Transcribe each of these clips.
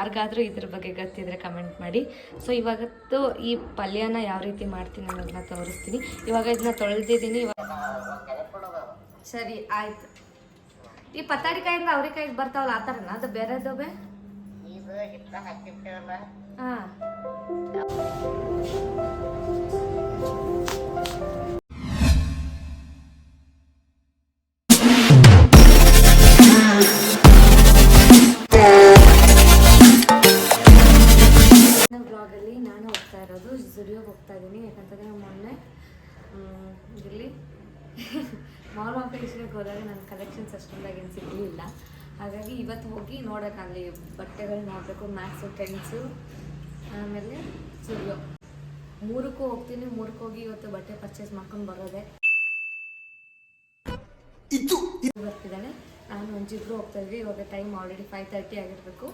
ಯಾರಿಗಾದ್ರೂ ಇದ್ರ ಬಗ್ಗೆ ಗೊತ್ತಿದ್ರೆ ಕಮೆಂಟ್ ಮಾಡಿ. ಸೊ ಇವಾಗತ್ತು ಈ ಪಲ್ಯನ ಯಾವ ರೀತಿ ಮಾಡ್ತೀನಿ ಅನ್ನೋದನ್ನ ತೋರಿಸ್ತೀನಿ. ಇವಾಗ ಇದನ್ನ ತೊಳೆದಿದ್ದೀನಿ. ಇವಾಗ ಸರಿ ಆಯ್ತು. ಈ ಪತ್ತಾಡಿಕಾಯಿಂದ ಅವ್ರಿಕಾಯಿಗೆ ಬರ್ತಾವಲ್ಲ ಆ ಥರನ? ಅದು ಬೇರೆದು ಬೇ ಹಾಂ. ಇದ್ದೀನಿ ಯಾಕಂತಂದರೆ ಮೊನ್ನೆ ಇಲ್ಲಿ ಮಾಲ್ ಏಷ್ಯಾಗೆ ಹೋದಾಗ ನನ್ನ ಕಲೆಕ್ಷನ್ಸ್ ಅಷ್ಟೊಂದಾಗೇನು ಸಿಗಲಿಲ್ಲ. ಹಾಗಾಗಿ ಇವತ್ತು ಹೋಗಿ ನೋಡೋಕ್ಕಾಗಲಿ ಬಟ್ಟೆಗಳು ನೋಡಬೇಕು ಮ್ಯಾಕ್ಸು ಟೆನ್ಸು ಆಮೇಲೆ ಸುಳ್ಳು ಮೂರಕ್ಕೂ ಹೋಗ್ತೀನಿ ಮೂರಕ್ಕೆ ಹೋಗಿ ಇವತ್ತು ಬಟ್ಟೆ ಪರ್ಚೇಸ್ ಮಾಡ್ಕೊಂಡು ಬರೋದೆ. ಬರ್ತಿದ್ದಾನೆ ನಾನು ಒಂಜಿಬ್ರು ಹೋಗ್ತಾ ಇದ್ವಿ ಇವಾಗ ಟೈಮ್ ಆಲ್ರೆಡಿ ಫೈವ್ ತರ್ಟಿ ಆಗಿರಬೇಕು.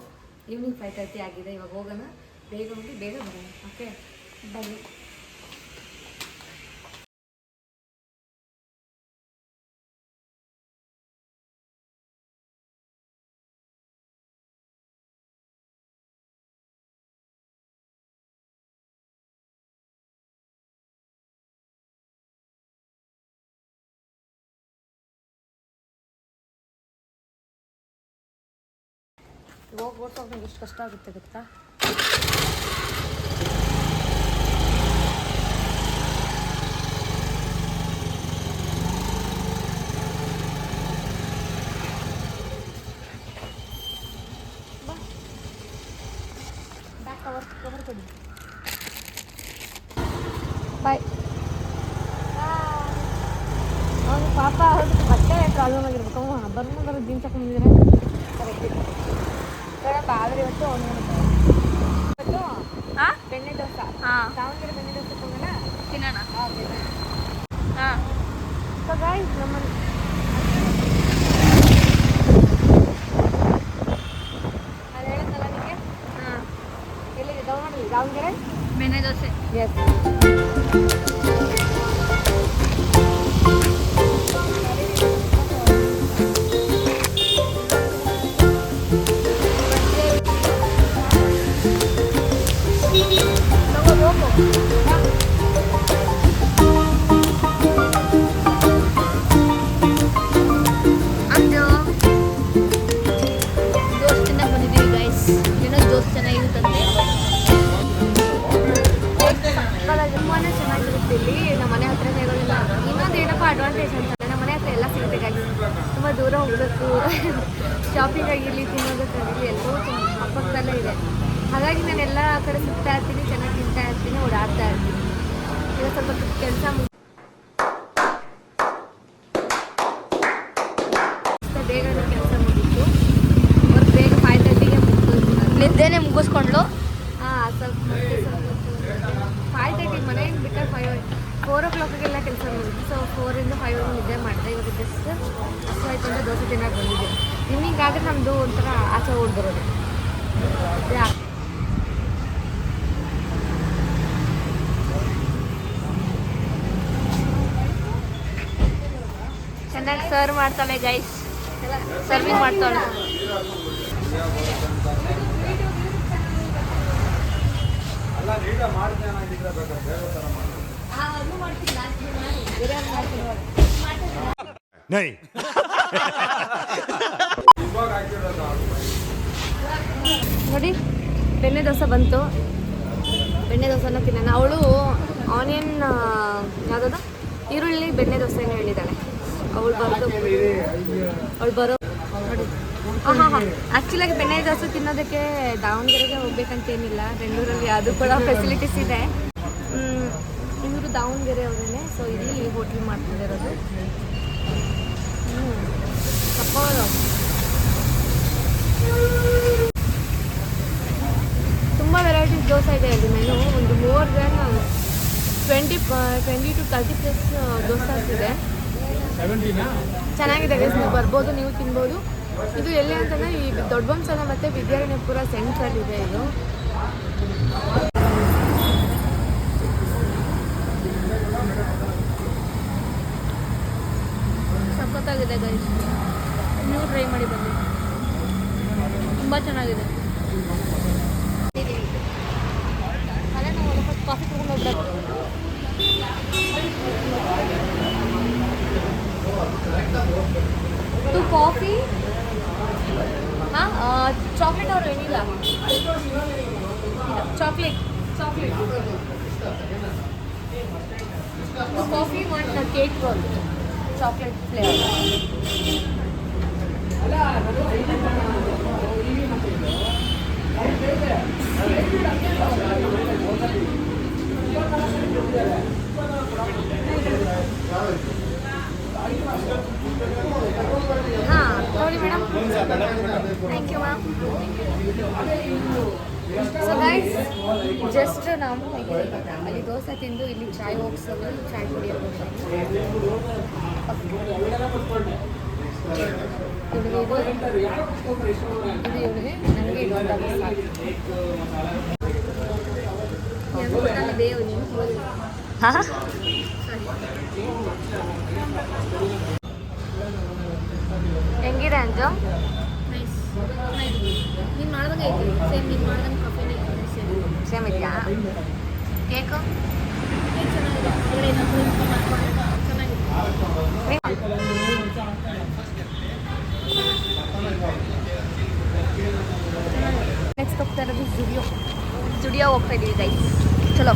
ಈವ್ನಿಂಗ್ ಫೈವ್ ತರ್ಟಿ ಆಗಿದೆ ಇವಾಗ ಹೋಗೋಣ. ಬೇಗ ಹೋಗಿ ಬೇಗ ಬರೋಣ ಓಕೆ ಬನ್ನಿ. ಹೋಗಿ ಓಡ್ಸೋಕೆ ನಂಗೆ ಎಷ್ಟು ಕಷ್ಟ ಆಗುತ್ತೆ ಗೊತ್ತಾ? ಬಾಯ್ ಅವನು ಪಾಪ ಅವ್ರದ್ದು ಬಟ್ಟೆ ಪ್ರಾಬ್ಲಮ್ ಆಗಿರ್ಬೇಕು. ಅವ್ನು ಬರ್ಮ ಬರೋ ಜೀನ್ಸ್ ಕರೆಕ್ಟ್ ಆದ್ರೆ ಇವತ್ತು ಅವನು ಇವತ್ತು ಹಾಂ ಬೆಣ್ಣೆ ದೋಸೆ ಹಾಂ ದಾವಣಗೆರೆ ಬೆಣ್ಣೆ ದೋಸೆ ತಗೋಣ ತಿನ್ನೋಣ ಓಕೆ ಹಾಂ ಸೊ ಗಾಯ್ಸ್ ನಮ್ಮಲ್ಲಿ ನಾನು ಹೇಳಿದ್ನಲ್ಲ ನಿಮಗೆ ಹಾಂ ಎಲ್ಲಿದೆ ದಾವಣಗೆರೆ ದಾವಣಗೆರೆ ಚೆನ್ನಾಗಿರುತ್ತೆ ಇಲ್ಲಿ ನಮ್ಮ ಮನೆ ಹತ್ರನೇ ಇರೋದಿಲ್ಲ ಇನ್ನೊಂದು ಏನಪ್ಪ ಅಡ್ವಾಂಟೇಜ್ ಅಂತಂದ್ರೆ ನಮ್ಮ ಮನೆ ಹತ್ರ ಎಲ್ಲ ಸಿಗುತ್ತೆ ಗಾಯ್ಸ್ ತುಂಬ ದೂರ ಹೋಗಬೇಕು. ಶಾಪಿಂಗ್ ಆಗಿರಲಿ, ತಿನ್ನೋದಕ್ಕಾಗಿರಲಿ, ಎಲ್ಲವೂ ಅಕ್ಕಪಕ್ಕದಲ್ಲೇ ಇದೆ. ಹಾಗಾಗಿ ನಾನು ಎಲ್ಲ ಕಡೆ ಸುತ್ತಾ ಇರ್ತೀನಿ, ಚೆನ್ನಾಗಿ ತಿಂತಾ ಇರ್ತೀನಿ, ಓಡಾಡ್ತಾ ಇರ್ತೀನಿ. ಈಗ ಸ್ವಲ್ಪ ಕೆಲಸ ಬೇಗ ಕೆಲಸ ಮುಗಿತು. ಅವ್ರು ಬೇಗ ಫೈವ್ ತರ್ಟಿಗೆ ಮುಗಿಸ್ಕೊಂಡ್ಲು ಹಾಂ ಸ್ವಲ್ಪ ಮತ್ತೆ ಸ್ವಲ್ಪ ಫೈವ್ ತರ್ಟಿಗೆ ಮನೆಯಿಂದ ಬಿಟ್ಟರೆ ಫೈವ್ ಫೋರ್ ಓ ಕ್ಲಾಕಿಗೆಲ್ಲ ಕೆಲಸ ಮುಗಿದು ಸೊ ಫೋರಿಂದ ಫೈವ್ ನಿದ್ದೆ ಮಾಡಿದೆ. ಇವಾಗ ಜಸ್ಟ್ ಆಯ್ತು ಅಂದರೆ ದೋಸೆ ತಿನ್ನೋಕೆ ಬಂದಿದೆ ನಿಮಗೆ ಆದರೆ ನಮ್ಮದು ಒಂಥರ ಆಚೆ ಓಡ್ಬರೋದು ಚೆನ್ನಾಗಿ ಸರ್ವ್ ಮಾಡ್ತಾಳೆ ಗೈಸ್ ಸರ್ವಿಂಗ್ ಮಾಡ್ತಾಳೆ. नहीं ನೋಡಿ ಬೆಣ್ಣೆ ದೋಸೆ ಬಂತು. ಬೆಣ್ಣೆ ದೋಸೆನ ತಿನ್ನೋಣ. ಅವಳು ಆನಿಯನ್ ಯಾವುದದು? ಈರುಳ್ಳಿ ಬೆಣ್ಣೆ ದೋಸೆನ ಹೇಳಿದ್ದಾಳೆ. ಅವಳು ಬರೋದು ಅವಳು ಬರೋ ನೋಡಿ. ಹಾಂ ಹಾಂ. ಹಾಂ ಆ್ಯಕ್ಚುಲಾಗಿ ಬೆಣ್ಣೆ ದೋಸೆ ತಿನ್ನೋದಕ್ಕೆ ದಾವಣಗೆರೆಗೆ ಹೋಗ್ಬೇಕಂತೇನಿಲ್ಲ. ಬೆಂಗಳೂರಲ್ಲಿ ಅದು ಕೂಡ ಫೆಸಿಲಿಟೀಸ್ ಇದೆ. ದಾವಣಗೆರೆ ಅವರೇನೆ. ಸೊ ಇಲ್ಲಿ ಹೋಟ್ಲ್ ಮಾಡ್ತಿರೋದು. ಸಪ್ಪೋದು ತುಂಬ ವೆರೈಟೀಸ್ ದೋಸೆ ಇದೆ ಅಲ್ಲಿ ಮೆನು ಒಂದು more than twenty twenty to thirty plus dosas ಇದೆ. ಚೆನ್ನಾಗಿದೆ ಗೈಸ್ ನೀವು ಬರ್ಬೋದು ನೀವು ತಿನ್ಬೋದು. ಇದು ಎಲ್ಲಿ ಅಂತಂದ್ರೆ ಈ ದೊಡ್ಡಬೊಮ್ಮಸಲ ಮತ್ತು ವಿದ್ಯಾರಣ್ಯಪುರ ಸೆಂಟ್ರಲ್ ಇದೆ ಇದು. ಸಖತ್ತಾಗಿದೆ ಗೈಸ್ ನೀವು ಟ್ರೈ ಮಾಡಿ ಬನ್ನಿ. ತುಂಬ ಚೆನ್ನಾಗಿದೆ. ಕಾಫಿ ತಗೊಂಡು ಟು ಕಾಫಿ ಹಾಂ ಚಾಕ್ಲೇಟ್ ಅವ್ರು ಏನಿಲ್ಲ. Chocolate chocolate coffee one cake roll chocolate flavour हाँ थोड़ी madam thank you ma'am so guys just ನಾವು ಅಲ್ಲಿ ದೋಸೆ ತಿಂದು ಇಲ್ಲಿ ಚಾಯ್ ಹೋಗ್ಸೋದು ಚಾಯ್ ಕುಡಿಯೋದು. ಇದು ಇವಳಿಗೆ ನನಗೆ ಹೆಂಗಿದೆ ನೈಸ್ ನೀನು ಮಾಡ್ದಂಗೆ ಐತಿ ಸೇಮ್ ನೀನು ಮಾಡ್ದಂಗೆ ಕಾಫಿನೇ ಐತಿ ಸೇಮ್ ಸೇಮ್ ಇದೆಯಾ ಕೇಕು ಏನ್ ಚೆನ್ನಾಗಿದೆ ಒಳ್ಳೆ ಇನ್ನೊಂದು ಸ್ವಲ್ಪ ಮಾಡ್ಕೊಂಡು ಚೆನ್ನಾಗಿದೆ ನೆಕ್ಸ್ಟ್ ಹೋಗ್ತಾ ಇರೋದು ಜುಡಿಯೋ ಸ್ಟುಡಿಯೋ ಹೋಗ್ತಾ ಇದೀವಿ ಗೈಸ್ ಚಲೋ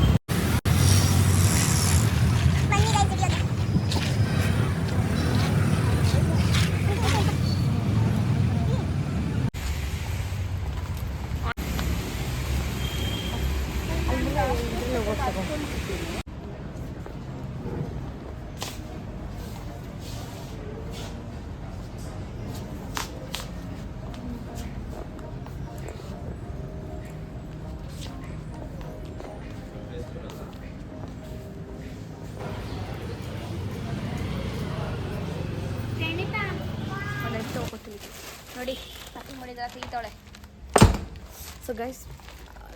ಒಂದೆಷ್ಟು ಹೋಗ್ಕೊತೀವಿ ನೋಡಿ ಪ್ಯಾಕಿಂಗ್ ಮಾಡಿದ್ರೆ ತೆಗಿತಾಳೆ ಸೊ ಗೈಸ್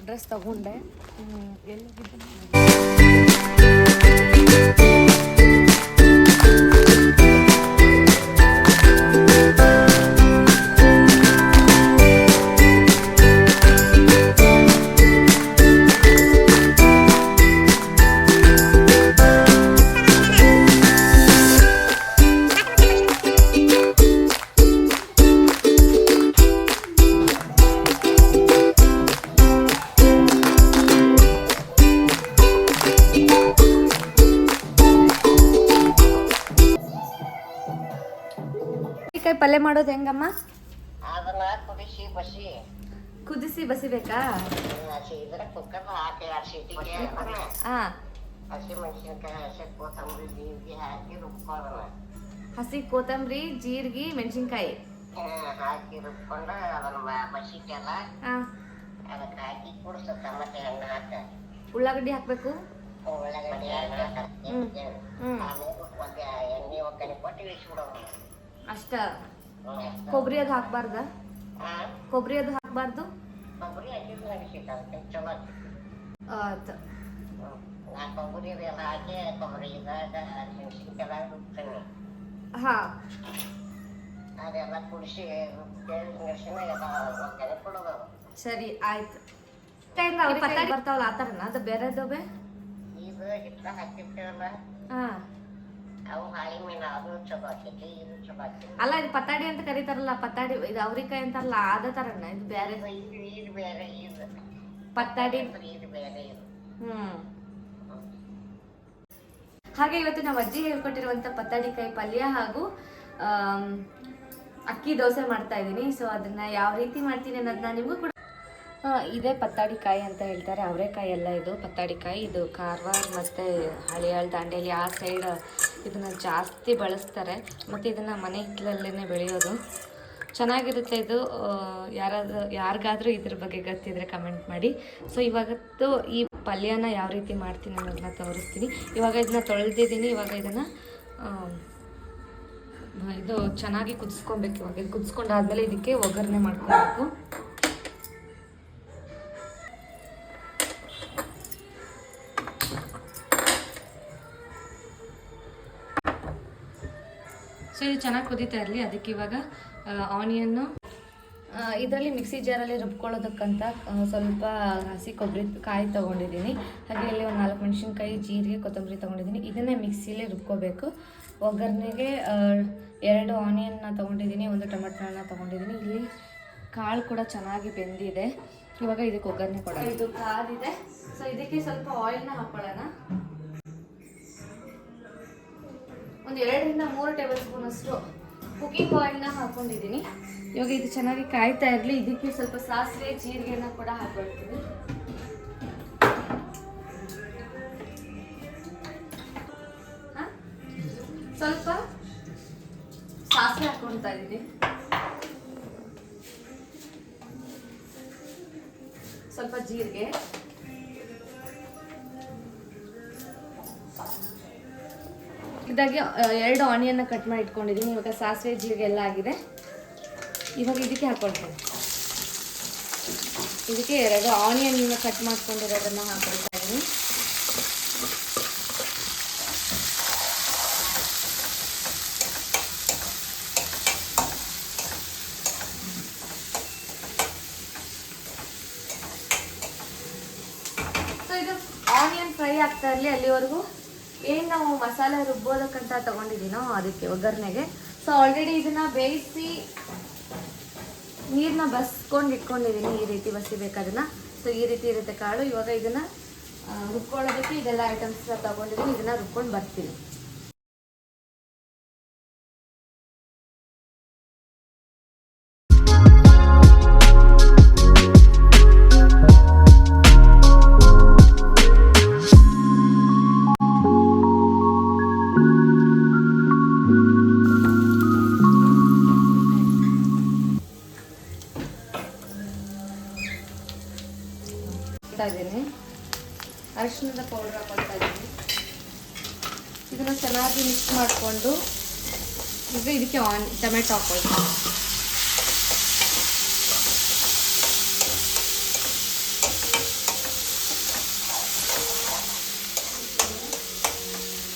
ಡ್ರೆಸ್ ತಗೊಂಡೆ. ಎಲ್ಲಿ ಕಾಯಿ ಪಲ್ಯ ಮಾಡೋದು ಹೆಂಗಮ್ಮ? ಅದನ್ನ ಕುದಿಸಿ ಬಸಿ. ಕುದಿಸಿ ಬಸಿಬೇಕಾ ಹಸಿ ಇದ್ರ ಕುಕ್ಕರ್ ಹಾಕಿ ಹಸಿ ಇಟ್ಟಿಗೆ ಹಾಂ ಹಸಿ ಮೆಣಸಿನ್ಕಾಯಿ ಹಸಿ ಕೊತ್ತಂಬರಿ ಜೀರಿಗೆ ಹಾಕಿ ರುಬ್ಕೊಳ್ಳೋಣ ಹಸಿ ಕೊತ್ತಂಬರಿ ಜೀರಿಗೆ ಮೆಣಸಿನ್ಕಾಯಿ. ಹಾಕಿ ರುಬ್ಕೊಂಡು ಅದನ್ನ ಬ- ಬಸಿಟ್ಟೆಲ್ಲ. ಹಾಂ ಅದಕ್ಕೆ ಹಾಕಿ ಕುಡಿಸು ಟಮಟೆ ಹಣ್ಣು ಹಾಕ. ಉಳ್ಳಾಗಡ್ಡಿ ಹಾಕಬೇಕು? ಉಳ್ಳಾಗಡ್ಡಿ ಹಾಕ. ಆಮೇಲೆ ಒಂದು ಎಣ್ಣೆ ಒಗ್ಗರಣೆ ಕೊಟ್ಟು ಇಳಿಸ್ಬಿಡೋಣ. ಅಷ್ಟ. ಕೊಬ್ಬರಿ ಅದು ಹಾಕಬಾರ್ದ? ಕೊಬ್ಬರಿ ಅದು ಹಾಕಬಾರ್ದು? ಹಾಂ. ಸರಿ ಆಯ್ತು. ಬರ್ತಾವಲ್ಲ ಆ ಥರನ ಅದು ಬೇರೆದವೆ ಹಾಂ. ಅಲ್ಲ ಇದು ಪತ್ತಾಡಿ ಅಂತ ಕರೀತಾರಲ್ಲ ಪತ್ತಾಡಿ ಇದು ಅವ್ರಿಕಾಯಿ ಅಂತಾರಲ್ಲ ಅದ ತರಣ್ಣ ಇದು ಬೇರೆ. ಪತ್ತಾಡಿ ಹ್ಮ್. ಹಾಗೆ ಇವತ್ತು ನಾವು ಅಜ್ಜಿ ಹೇಳ್ಕೊಟ್ಟಿರುವಂತ ಪತ್ತಾಡಿಕಾಯಿ ಪಲ್ಯ ಹಾಗೂ ಅಕ್ಕಿ ದೋಸೆ ಮಾಡ್ತಾ ಇದ್ದೀನಿ. ಸೊ ಅದನ್ನ ಯಾವ ರೀತಿ ಮಾಡ್ತೀನಿ ಅನ್ನೋದನ್ನ ನಿಮಗೂ ಕೂಡ ಇದೇ ಪತ್ತಾಡಿಕಾಯಿ ಅಂತ ಹೇಳ್ತಾರೆ. ಅವರೆಕಾಯಿ ಎಲ್ಲ ಇದು, ಪತ್ತಾಡಿಕಾಯಿ. ಇದು ಕಾರವಾರ ಮತ್ತು ಹಳಿಯಾಳ್ ದಾಂಡೇಲಿ ಆ ಸೈಡ್ ಇದನ್ನು ಜಾಸ್ತಿ ಬಳಸ್ತಾರೆ. ಮತ್ತು ಇದನ್ನು ಮನೆ ಹಿತ್ತಲಲ್ಲೇ ಬೆಳೆಯೋದು. ಚೆನ್ನಾಗಿರುತ್ತೆ ಇದು. ಯಾರಾದರೂ ಯಾರಿಗಾದರೂ ಇದ್ರ ಬಗ್ಗೆ ಗೊತ್ತಿದ್ರೆ ಕಮೆಂಟ್ ಮಾಡಿ. ಸೊ ಇವಾಗತ್ತು ಈ ಪಲ್ಯನ ಯಾವ ರೀತಿ ಮಾಡ್ತೀನಿ ಅನ್ನೋದನ್ನ ತೋರಿಸ್ತೀನಿ. ಇವಾಗ ಇದನ್ನ ತೊಳೆದಿದ್ದೀನಿ. ಇವಾಗ ಇದನ್ನು ಇದು ಚೆನ್ನಾಗಿ ಕುದಿಸ್ಕೊಬೇಕು ಇವಾಗ. ಇದು ಕುದಿಸ್ಕೊಂಡಾದ್ಮೇಲೆ ಇದಕ್ಕೆ ಒಗ್ಗರಣೆ ಮಾಡ್ಕೊಬೇಕು. ಇದು ಚೆನ್ನಾಗಿ ಕುದೀತಾ ಇರಲಿ, ಅದಕ್ಕೆ ಇವಾಗ ಆನಿಯನ್ನು ಇದರಲ್ಲಿ ಮಿಕ್ಸಿ ಜಾರಲ್ಲಿ ರುಬ್ಕೊಳ್ಳೋದಕ್ಕಂತ ಸ್ವಲ್ಪ ಹಸಿ ಕೊಬ್ಬರಿ ಕಾಯಿ ತೊಗೊಂಡಿದ್ದೀನಿ. ಹಾಗೆ ಇಲ್ಲಿ ಒಂದು ನಾಲ್ಕು ಮೆಣಸಿನ್ಕಾಯಿ, ಜೀರಿಗೆ, ಕೊತ್ತಂಬರಿ ತೊಗೊಂಡಿದ್ದೀನಿ. ಇದನ್ನೇ ಮಿಕ್ಸಿಲೇ ರುಬ್ಕೋಬೇಕು. ಒಗ್ಗರಣೆಗೆ ಎರಡು ಆನಿಯನ್ನ ತೊಗೊಂಡಿದ್ದೀನಿ, ಒಂದು ಟೊಮೆಟೊ ಹಣ್ಣ ತೊಗೊಂಡಿದ್ದೀನಿ. ಇಲ್ಲಿ ಕಾಳು ಕೂಡ ಚೆನ್ನಾಗಿ ಬೆಂದಿದೆ. ಇವಾಗ ಇದಕ್ಕೆ ಒಗ್ಗರಣೆ ಕೊಡ ಇದು ಕಾದಿದೆ. ಸೊ ಇದಕ್ಕೆ ಸ್ವಲ್ಪ ಆಯಿಲ್ನ ಹಾಕೊಳ್ಳೋಣ. ಒಂದು ಎರಡರಿಂದ ಮೂರು ಟೇಬಲ್ ಸ್ಪೂನ್ ಅಷ್ಟು ಕುಕಿಂಗ್ ಆಯಿಲ್ನ ಹಾಕೊಂಡಿದ್ದೀನಿ. ಇವಾಗ ಇದು ಚೆನ್ನಾಗಿ ಕಾಯ್ತಾ ಇರಲಿ. ಇದಕ್ಕೆ ಸ್ವಲ್ಪ ಸಾಸಿವೆ ಜೀರಿಗೆನ ಕೂಡ ಹಾಕೊಳ್ತೀನಿ? ಸ್ವಲ್ಪ ಸಾಸಿವೆ ಹಾಕೊಳ್ತಾ ಇದ್ದೀನಿ. ಸ್ವಲ್ಪ ಜೀರಿಗೆ. ಇದಾಗಿ ಎರಡು ಆನಿಯನ್ನ ಕಟ್ ಮಾಡಿ ಇಟ್ಕೊಂಡಿದ್ದೀನಿ ಇವಾಗ ಸಾಸಿವೆ, ಜೀರಿಗೆ ಎಲ್ಲ ಆಗಿದೆ. ಇವಾಗ ಇದಕ್ಕೆ ಹಾಕೊಳ್ತೇನೆ. ಇದಕ್ಕೆ ಎರಡು ಆನಿಯನ್ ಕಟ್ ಮಾಡ್ಕೊಂಡಿರೋದನ್ನ ಹಾಕೊಳ್ತಾ ಇದ್ದೀನಿ ಇದು ಆನಿಯನ್ ಫ್ರೈ ಆಗ್ತಾ ಇರಲಿ ಅಲ್ಲಿವರೆಗೂ. ಏನು ನಾವು ಮಸಾಲೆ ರುಬ್ಬೋದಕ್ಕಂತ ತಗೊಂಡಿದ್ದೀನೋ ಅದಕ್ಕೆ ಒಗ್ಗರಣೆಗೆ. ಸೊ ಆಲ್ರೆಡಿ ಇದನ್ನ ಬೇಯಿಸಿ ನೀರನ್ನ ಬಸ್ಕೊಂಡು ಇಟ್ಕೊಂಡಿದ್ದೀನಿ. ಈ ರೀತಿ ಬಸಿಬೇಕದನ್ನ ಸೊ ಈ ರೀತಿ ಇರುತ್ತೆ ಕಾಳು. ಇವಾಗ ಇದನ್ನ ರುಬ್ಕೊಳ್ಳೋದಕ್ಕೆ ಇದೆಲ್ಲ ಐಟಮ್ಸ್ ತಗೊಂಡಿದ್ದೀನಿ. ಇದನ್ನ ರುಬ್ಕೊಂಡು ಬರ್ತೀನಿ.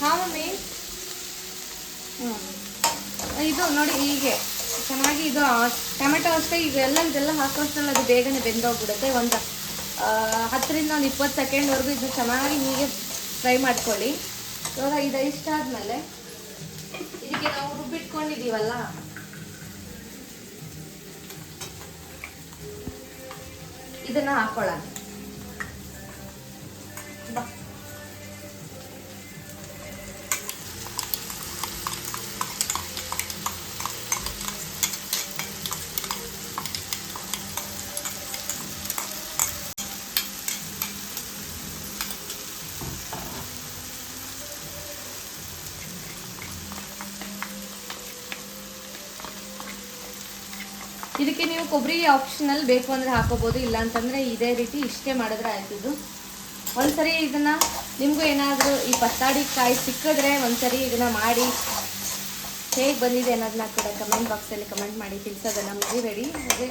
ಮಮ್ಮಿ ಇದು ನೋಡಿ ಹೀಗೆ. ಚೆನ್ನಾಗಿ ಇದು ಟೊಮೆಟೊ ಅಷ್ಟೇ ಈಗ ಎಲ್ಲ ಇದೆಲ್ಲ ಹಾಕೋಷ್ಟರಲ್ಲಿ ಅದು ಬೇಗನೆ ಬೆಂದೋಗ್ಬಿಡುತ್ತೆ. ಒಂದು ಹತ್ತರಿಂದ ಒಂದು ಇಪ್ಪತ್ತು ಸೆಕೆಂಡ್ವರೆಗೂ ಇದು ಚೆನ್ನಾಗಿ ಹೀಗೆ ಫ್ರೈ ಮಾಡ್ಕೊಳ್ಳಿ. ಇವಾಗ ಇದು ಇಷ್ಟ ಆದಮೇಲೆ ಇದಕ್ಕೆ ನಾವು ರುಬ್ಬಿಟ್ಕೊಂಡಿದ್ದೀವಲ್ಲ? ಇದನ್ನು ಹಾಕೊಳ್ಳೋಣ. ನೀವು ಕೊಬ್ಬರಿ ಆಪ್ಷನಲ್ಲಿ ಬೇಕು ಅಂದರೆ ಹಾಕೋಬೋದು ಇಲ್ಲ ಅಂತಂದರೆ ಇದೇ ರೀತಿ ಇಷ್ಟೇ ಮಾಡಿದ್ರೆ ಆಯ್ತಿದ್ದು ಒಂದ್ಸರಿ ಇದನ್ನು ನಿಮಗೂ ಏನಾದರೂ ಈ ಪತ್ತಾಡಿ ಕಾಯಿ ಸಿಕ್ಕಿದ್ರೆ ಒಂದ್ಸರಿ ಇದನ್ನು ಮಾಡಿ. ಹೇಗೆ ಬಂದಿದೆ ಅನ್ನೋದನ್ನ ಕೂಡ ಕಮೆಂಟ್ ಬಾಕ್ಸಲ್ಲಿ ಕಮೆಂಟ್ ಮಾಡಿ, ತಿಳಿಸೋದನ್ನು ಮರಿಬೇಡಿ. ಹಾಗೆ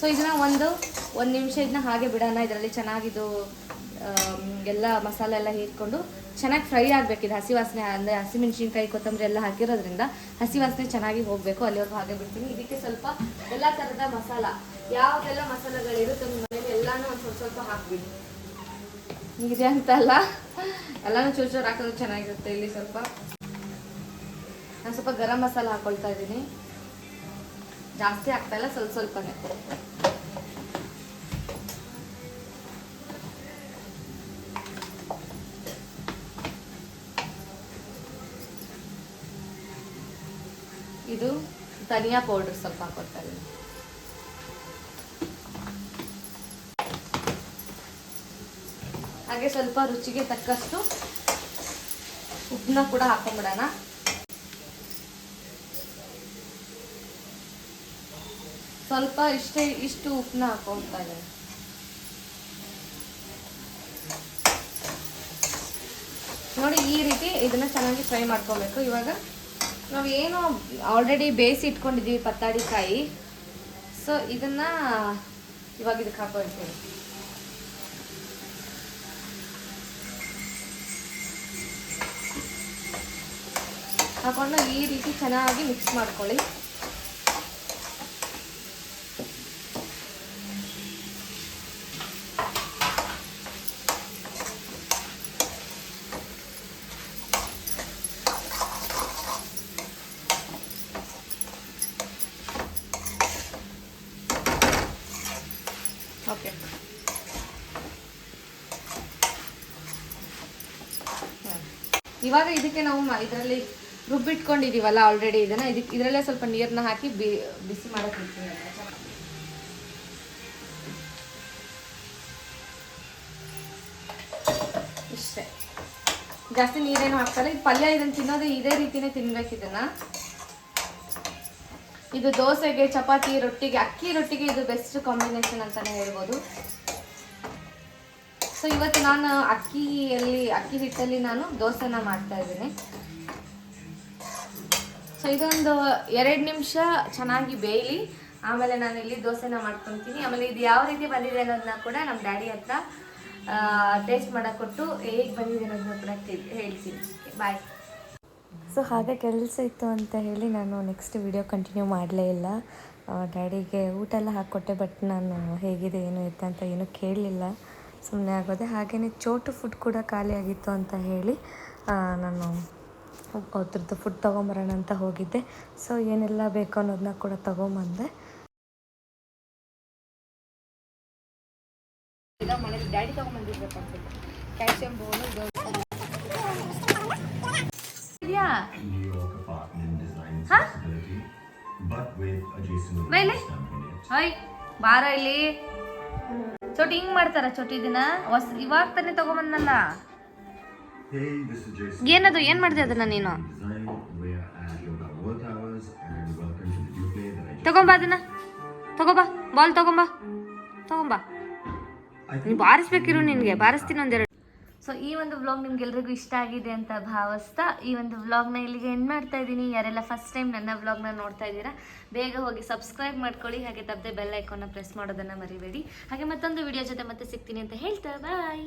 ಸೊ ಇದನ್ನು ಒಂದು ಒಂದು ನಿಮಿಷ ಇದನ್ನ ಹಾಗೆ ಬಿಡೋಣ. ಇದರಲ್ಲಿ ಚೆನ್ನಾಗಿದು ಎಲ್ಲ ಮಸಾಲೆ ಎಲ್ಲ ಹೀರ್ಕೊಂಡು ಚೆನ್ನಾಗಿ ಫ್ರೈ ಆಗಬೇಕಿದೆ. ಹಸಿ ವಾಸನೆ, ಅಂದರೆ ಹಸಿಮೆಣಸಿನ್ಕಾಯಿ, ಕೊತ್ತಂಬರಿ ಎಲ್ಲ ಹಾಕಿರೋದ್ರಿಂದ ಹಸಿ ವಾಸನೆ ಚೆನ್ನಾಗಿ ಹೋಗಬೇಕು. ಅಲ್ಲಿವರೆಗೂ ಹಾಗೆ ಬಿಡ್ತೀನಿ. ಇದಕ್ಕೆ ಸ್ವಲ್ಪ ಎಲ್ಲ ಥರದ ಮಸಾಲ. ಯಾವುದೆಲ್ಲ ಮಸಾಲೆಗಳಿರುತ್ತೆ ನಿಮ್ಮ ಮನೇಲಿ ಎಲ್ಲಾನು ಒಂದು ಸ್ವಲ್ಪ ಸ್ವಲ್ಪ ಹಾಕ್ಬಿಡಿ. ಇದೆ ಅಂತ ಅಲ್ಲ. ಎಲ್ಲಾನು ಚೂರು ಚೂರು ಹಾಕಿದ್ರೆ ಚೆನ್ನಾಗಿರುತ್ತೆ. ಇಲ್ಲಿ ಸ್ವಲ್ಪ ನಾನು ಸ್ವಲ್ಪ ಗರಂ ಮಸಾಲ ಹಾಕೊಳ್ತಾ ಇದ್ದೀನಿ. ಜಾಸ್ತಿ ಹಾಕ್ತಾ ಇಲ್ಲ, ಸ್ವಲ್ಪ ಸ್ವಲ್ಪನೇ. ಇದು ಧನಿಯಾ ಪೌಡರ್ ಸ್ವಲ್ಪ ಇದ್ದೀನಿ. ಹಾಗೆ ಸ್ವಲ್ಪ ರುಚಿಗೆ ತಕ್ಕಷ್ಟು ಉಪ್ಪನ್ನ ಕೂಡ ಹಾಕೊಂಡ್ಬಿಡೋಣ ಸ್ವಲ್ಪ ಇಷ್ಟೇ ಇಷ್ಟು ಉಪ್ಪನ್ನ ಹಾಕೊಳ್ತಾ ನೋಡಿ ಈ ರೀತಿ ಇದನ್ನ ಚೆನ್ನಾಗಿ ಫ್ರೈ ಮಾಡ್ಕೋಬೇಕು. ಇವಾಗ ನಾವು ಏನು ಆಲ್ರೆಡಿ ಬೇಯಿಸಿ ಇಟ್ಕೊಂಡಿದ್ದೀವಿ ಪತ್ತಾಡಿ ಕಾಯಿ ಸೊ ಇದನ್ನ ಇವಾಗ ಇದಕ್ಕೆ ಹಾಕೊಳ್ತೀವಿ. ಹಾಕೊಂಡು ಈ ರೀತಿ ಚೆನ್ನಾಗಿ ಮಿಕ್ಸ್ ಮಾಡ್ಕೊಳ್ಳಿ ಓಕೆ ಇವಾಗ ಇದಕ್ಕೆ ನಾವು ಇದರಲ್ಲಿ ರುಬ್ಬಿಟ್ಕೊಂಡಿದೀವಲ್ಲ ಆಲ್ರೆಡಿ ಇದನ್ನ. ಇದಕ್ಕೆ ಇದರಲ್ಲೇ ಸ್ವಲ್ಪ ನೀರನ್ನ ಹಾಕಿ ಬಿಸಿ ಮಾಡಕ್ಕೆ ಇಡ್ತೀವಿ ಇಷ್ಟೇ. ಜಾಸ್ತಿ ನೀರೇನು ಹಾಕ್ತಾರೆ ಇದು ಪಲ್ಯ ಇದನ್ನ ತಿನ್ನೋದು ಇದೇ ರೀತಿನೇ ತಿನ್ಬೇಕು ಇದನ್ನ. ಇದು ದೋಸೆಗೆ, ಚಪಾತಿ, ರೊಟ್ಟಿಗೆ, ಅಕ್ಕಿ, ರೊಟ್ಟಿಗೆ ಇದು ಬೆಸ್ಟ್ ಕಾಂಬಿನೇಷನ್ ಅಂತಾನೆ ಹೇಳ್ಬೋದು. ಸೊ ಇವತ್ತು ನಾನು ಅಕ್ಕಿಯಲ್ಲಿ, ಅಕ್ಕಿ ಹಿಟ್ಟಲ್ಲಿ ನಾನು ದೋಸೆನ ಮಾಡ್ತಾ ಇದ್ದೀನಿ. ಸೊ ಇದೊಂದು ಎರಡು ನಿಮಿಷ ಚೆನ್ನಾಗಿ ಬೇಯಲಿ. ಆಮೇಲೆ ನಾನು ಇಲ್ಲಿ ದೋಸೆನ ಮಾಡ್ಕೊತೀನಿ. ಆಮೇಲೆ ಇದು ಯಾವ ರೀತಿ ಬಂದಿದೆ ಅನ್ನೋದನ್ನ ಕೂಡ ನಮ್ಮ ಡ್ಯಾಡಿ ಹತ್ರ ಟೇಸ್ಟ್ ಮಾಡೋಕ್ಕೊಟ್ಟು ಕೊಟ್ಟು ಹೇಗೆ ಬಂದಿದೆ ಅನ್ನೋದನ್ನ ಕೂಡ ಹೇಳ್ತೀನಿ. ಬಾಯ್ ಸೊ ಹಾಗೆ ಕೆಲಸ ಇತ್ತು ಅಂತ ಹೇಳಿ ನಾನು ನೆಕ್ಸ್ಟ್ ವಿಡಿಯೋ ಕಂಟಿನ್ಯೂ ಮಾಡಲೇ ಇಲ್ಲ. ಡ್ಯಾಡಿಗೆ ಊಟ ಎಲ್ಲ ಹಾಕ್ಕೊಟ್ಟೆ ಬಟ್ ನಾನು ಹೇಗಿದೆ, ಏನು ಇತ್ತು ಅಂತ ಏನೂ ಕೇಳಲಿಲ್ಲ. ಸುಮ್ಮನೆ ಆಗೋದೆ. ಹಾಗೆಯೇ ಚೋಟು ಫುಡ್ ಕೂಡ ಖಾಲಿಯಾಗಿತ್ತು ಅಂತ ಹೇಳಿ ನಾನು ಅದ್ರದ್ದು ಫುಡ್ ತೊಗೊಂಬರೋಣ ಅಂತ ಹೋಗಿದ್ದೆ. ಸೊ ಏನೆಲ್ಲ ಬೇಕು ಅನ್ನೋದನ್ನ ಕೂಡ ತೊಗೊಂಬಂದೆ. ಬಾರ ಇಲ್ಲಿ. ಚೋಟಿ ಹಿಂಗ್ ಮಾಡ್ತಾರ ಚೋಟಿ ದಿನ? ಹೊಸ ಇವಾಗ ತಾನೇ ತಗೊಂಬಂದಲ್ಲ. ಏನದು ಏನ್ ಮಾಡಿದೆ ಅದನ್ನ ನೀನು? ತಗೊಂಬ ಅದನ್ನ. ತಗೋಬಾ ಬಾಲ್ ತಗೊಂಬಾ. ತಗೊಂಬಾ. ನೀನು ಬಾರಿಸ್ಬೇಕಿರು ನಿನ್ಗೆ ಬಾರಿಸ್ತೀನಿ ಒಂದೆರಡು ಸೊ ಈ ಒಂದು ವ್ಲಾಗ್ ನಿಮ್ಗೆಲ್ರಿಗೂ ಇಷ್ಟ ಆಗಿದೆ ಅಂತ ಭಾವಿಸ್ತಾ ಈ ಒಂದು ವ್ಲಾಗ್ನ ಇಲ್ಲಿಗೆ ಏನು ಮಾಡ್ತಾ ಇದ್ದೀನಿ. ಯಾರೆಲ್ಲ ಫಸ್ಟ್ ಟೈಮ್ ನನ್ನ ವ್ಲಾಗ್ನ ನೋಡ್ತಾ ಇದ್ದೀರಾ, ಬೇಗ ಹೋಗಿ ಸಬ್ಸ್ಕ್ರೈಬ್ ಮಾಡ್ಕೊಳ್ಳಿ. ಹಾಗೆ ತಪ್ಪದೆ ಬೆಲ್ ಐಕಾನ್ನ ಪ್ರೆಸ್ ಮಾಡೋದನ್ನು ಮರಿಬೇಡಿ. ಹಾಗೆ ಮತ್ತೊಂದು ವಿಡಿಯೋ ಜೊತೆ ಮತ್ತೆ ಸಿಗ್ತೀನಿ ಅಂತ ಹೇಳ್ತಾ ಬಾಯ್